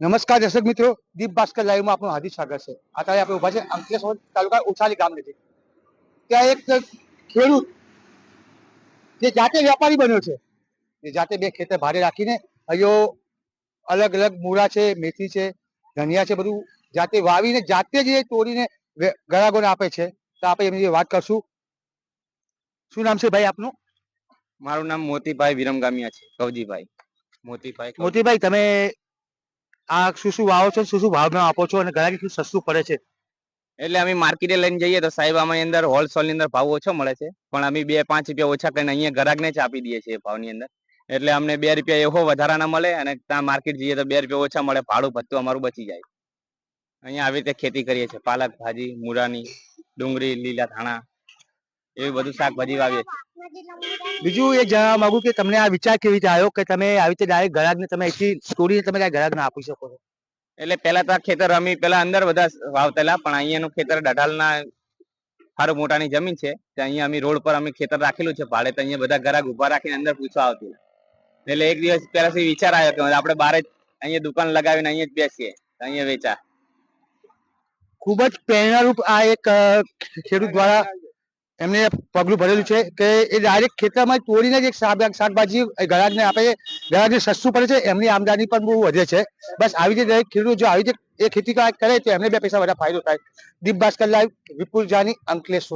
નમસ્કાર દર્શક મિત્રો. દીપ ભાસ્કર લાઈવમાં આપનું હાર્દિક સ્વાગત છે. અત્યારે આપણે ઊભા છે. અંકલેશ્વર તાલુકા ઉછાલી ગામ નથી ત્યાં એક ખેડૂત જે જાતે વેપારી બન્યો છે. જે જાતે બે ખેતર ભાડે રાખીને અહીંયો અલગ અલગ મૂળા છે મેથી છે ધનિયા છે બધું જાતે વાવીને જાતે જ તોડીને ગ્રાહકોને આપે છે. તો આપણે એમની વાત કરશું. શું નામ છે ભાઈ આપનું? મારું નામ મોતીભાઈ વિરમગામિયા છે કવજીભાઈ. મોતીભાઈ મોતીભાઈ તમે આ શું શું વાવો છો શું શું ભાવમાં આપો છો અને ઘણા કેટલું સસ્તું પડે છે? એટલે અમે માર્કેટે લઈને જઈએ તો સાહેબ આમાં અંદર હોલસેલની અંદર ભાવ ઓછો મળે છે. પણ અમે બે પાંચ રૂપિયા ઓછા કરીને અહીંયા ગ્રાહકને જ આપી દઈએ છીએ ભાવની અંદર. એટલે અમને બે રૂપિયા એવો વધારાના મળે અને ત્યાં માર્કેટ જઈએ તો બે રૂપિયા ઓછા મળે, ભાડું ભથ્થું અમારું બચી જાય. અહીંયા આવી રીતે ખેતી કરીએ છીએ. પાલક, ભાજી, મૂળાની, ડુંગળી, લીલા ધાણા એવી બધું શાકભાજી વાવીએ. બીજું એ જણાવવા માંગુ કે તમને આ વિચાર કેવી રીતે આવ્યો કે તમે આવી રીતે ડાયરેક્ટ ગ્રાહકને તમે અહીંથી તોડીને તમે ડાયરેક્ટ ગ્રાહકને આપી શકો છો? એટલે પેલા તો ખેતર અમે પેલા અંદર બધા વાવતેલા પણ અહીંયાનું ખેતર ડઢાલના સારું મોટાની જમીન છે. તે અહીંયા અમે રોડ પર અમે ખેતર રાખેલું છે. ભાડે તો અહીંયા બધા ગ્રાહક ઊભા રાખીને અંદર પૂછવા આવતી. એટલે એક દિવસ પહેલાથી વિચાર આવ્યો કે આપણે બારે જ અહીંયા દુકાન લગાવીને અહીંયા જ બેસીએ. અહીંયા વેચા. ખૂબ જ પ્રેરણારૂપ આ એક ખેડૂત દ્વારા એમને પગલું ભરેલું છે કે એ ડાયરેક્ટ ખેતરમાં તોડીને જ એક શાક- શાકભાજી ગ્રાહકને આપે છે. ગ્રાહકને સસ્તું પડે છે. એમની આમદાની પણ બહુ વધે છે. બસ આવી રીતે દરેક ખેડૂત જો આવી રીતે એ ખેતી કરે તો એમને બે પૈસા વધારે ફાયદો થાય. દીપ ભાસ્કર લાઈવ વિપુલ જાની અંકલેશ્વર.